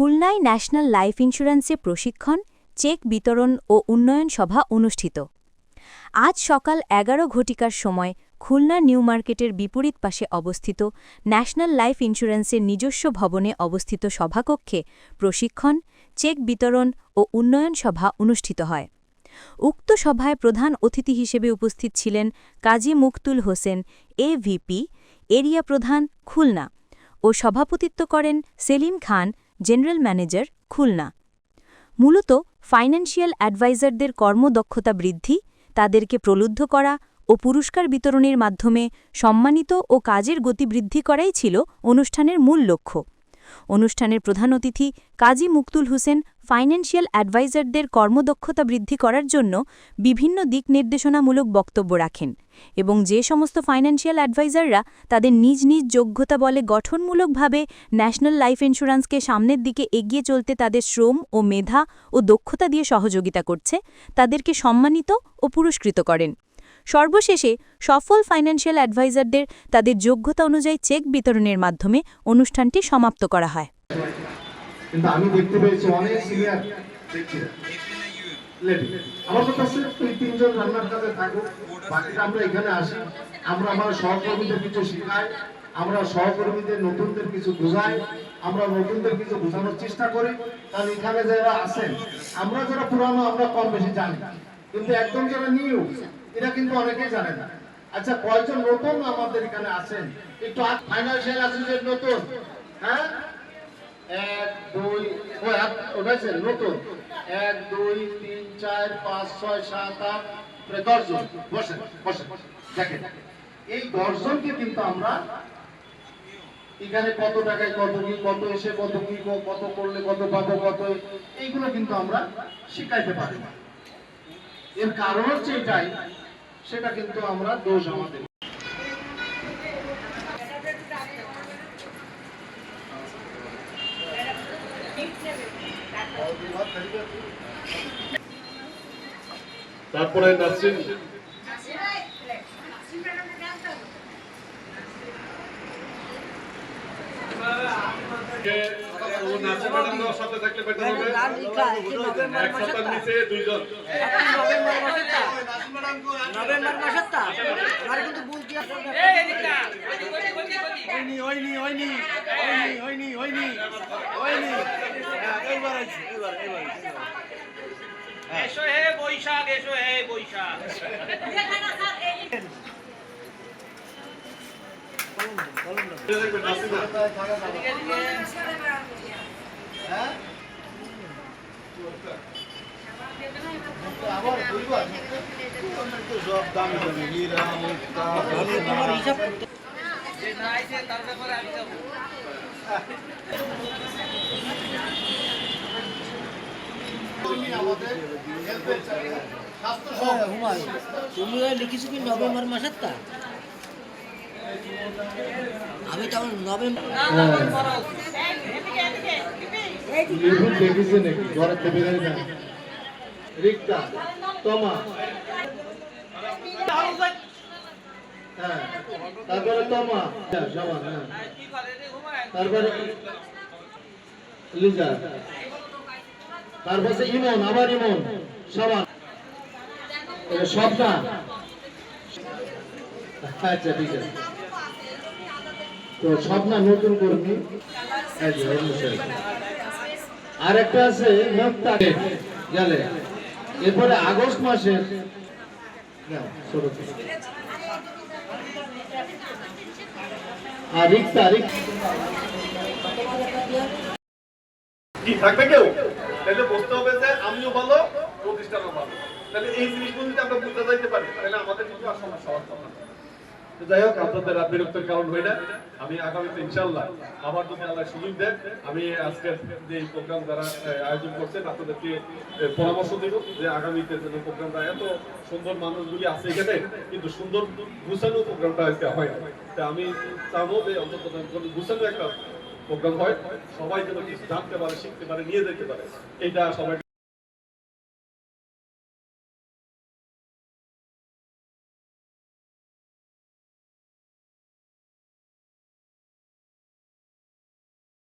খুলনায় national life ইন্স্যুরেন্সে প্রশিক্ষণ, check বিতরণ ও উন্নয়ন সভা অনুষ্ঠিত। আজ সকাল এগারো ঘটিকার সময় খুলনা নিউ মার্কেটের বিপরীত পাশে অবস্থিত ন্যাশনাল লাইফ ইন্স্যুরেন্সের নিজস্ব ভবনে অবস্থিত সভাকক্ষে প্রশিক্ষণ, চেক বিতরণ ও উন্নয়ন সভা অনুষ্ঠিত হয়। উক্ত সভায় প্রধান অতিথি হিসেবে উপস্থিত ছিলেন কাজী মুক্তুল হোসেন এভিপি এরিয়া প্রধান খুলনা ও সভাপতিত্ব করেন সেলিম খান জেনারেল ম্যানেজার খুলনা। মূলত ফাইন্যান্সিয়াল অ্যাডভাইজারদের কর্মদক্ষতা বৃদ্ধি, তাদেরকে প্রলুব্ধ করা ও পুরস্কার বিতরণের মাধ্যমে সম্মানিত ও কাজের গতি বৃদ্ধি করাই ছিল অনুষ্ঠানের মূল লক্ষ্য। অনুষ্ঠানের প্রধান অতিথি কাজী মুক্তুল হোসেন ফাইন্যান্সিয়াল অ্যাডভাইজারদের কর্মদক্ষতা বৃদ্ধি করার জন্য বিভিন্ন দিক নির্দেশনামূলক বক্তব্য রাখেন এবং যে সমস্ত ফাইন্যান্সিয়াল অ্যাডভাইজাররা তাদের নিজ নিজ যোগ্যতা বলে গঠনমূলকভাবে ন্যাশনাল লাইফ ইন্স্যুরেন্সকে সামনের দিকে এগিয়ে চলতে তাদের শ্রম ও মেধা ও দক্ষতা দিয়ে সহযোগিতা করছে, তাদেরকে সম্মানিত ও পুরস্কৃত করেন। সর্বশেষে সফল ফাইন্যান্সিয়াল অ্যাডভাইজারদের তাদের যোগ্যতা অনুযায়ী চেক বিতরণের মাধ্যমে অনুষ্ঠানটি সমাপ্ত করা হয়। আমার সহকর্মীদের আমরা সহকর্মীদের নতুনদের কিছু বোঝাই, আমরা নতুনদের কিছু বোঝানোর চেষ্টা করি। কারণ এখানে যারা আছেন, আমরা যারা পুরানো, আমরা কম বেশি জানি। কিন্তু একদম যারা নিউ এরা কিন্তু অনেকেই জানে না। আচ্ছা কয়জন নতুন আমাদের এখানে আছেন? একটু ফাইন্যান্সিয়াল অ্যাসোসিয়েট নতুন হ্যাঁ? এক, দুই, ও নতুন। এক, দুই, তিন, চার, পাঁচ, ছয়, সাত, আট প্রায় দশজন। বসেন বসেন, দেখেন। এই দশজনকে কিন্তু আমরা এখানে কত টাকায় কত কি, কত এসে কত কি কত করলে কত পাবো, কত এইগুলো কিন্তু আমরা শিখাইতে পারি না। এর কারণ হচ্ছে এটাই সেটা কিন্তু আমরা দোষ আমাদের। তারপরে নাসরিন। ও নাসরিন ম্যাডাম সাথে থাকলে বেটার হবে। এক সপ্তাহ নিচে দুইজন। নভেম্বর মাসের তা? আমার কিন্তু বলতে হয়নি হয়নি হয়নি হয়নি হয়নি হয়নি। হয়নি এবার আছে এবার এবার এসো হে বৈশাখ এসো হে বৈশাখ। তোমার তুমি লিখিছো কি নভেম্বর মাসের তা আমি তখন নভেম্বর লিখুন দেখেছে নাকি থেকে রিক্তা, তোমা। হ্যাঁ তারপরে তোমা। সমান হ্যাঁ। ঘুমায় তারপরে লিজা। তারপরে ইমন, আবার ইমন সমান এটা সব আচ্ছা ঠিক আছে। তো সব না নতুন কর্মী। আর একটা আছে মুক্তা গেলে এরপরে আগস্ট মাসের থাকবে কেউ? বুঝতে হবে আমিও ভালো ভালো। তাহলে এই জিনিসগুলো যদি আমরা বুঝতে যাইতে পারি, তাহলে আমাদের কিন্তু আর সমস্যা হওয়ার কথা যাই হোক, আপনাদের বিরক্তের কারণ হয় না আমি আগামীতে ইনশাল্লাহ আবার যদি আল্লাহ সুযোগ দেন, আমি আজকের যে প্রোগ্রাম যারা আয়োজন করছেন, আপনাদেরকে পরামর্শ দেব যে আগামীতে যেন প্রোগ্রামটা এত সুন্দর মানুষগুলি আছে এখানে, কিন্তু সুন্দর গুছানো প্রোগ্রামটা আজকে হয় তা আমি চাবো যে অন্তত গুছানো একটা প্রোগ্রাম হয়, সবাই যেন কিছু জানতে পারে, শিখতে পারে, নিয়ে যেতে পারে। এটা সবাই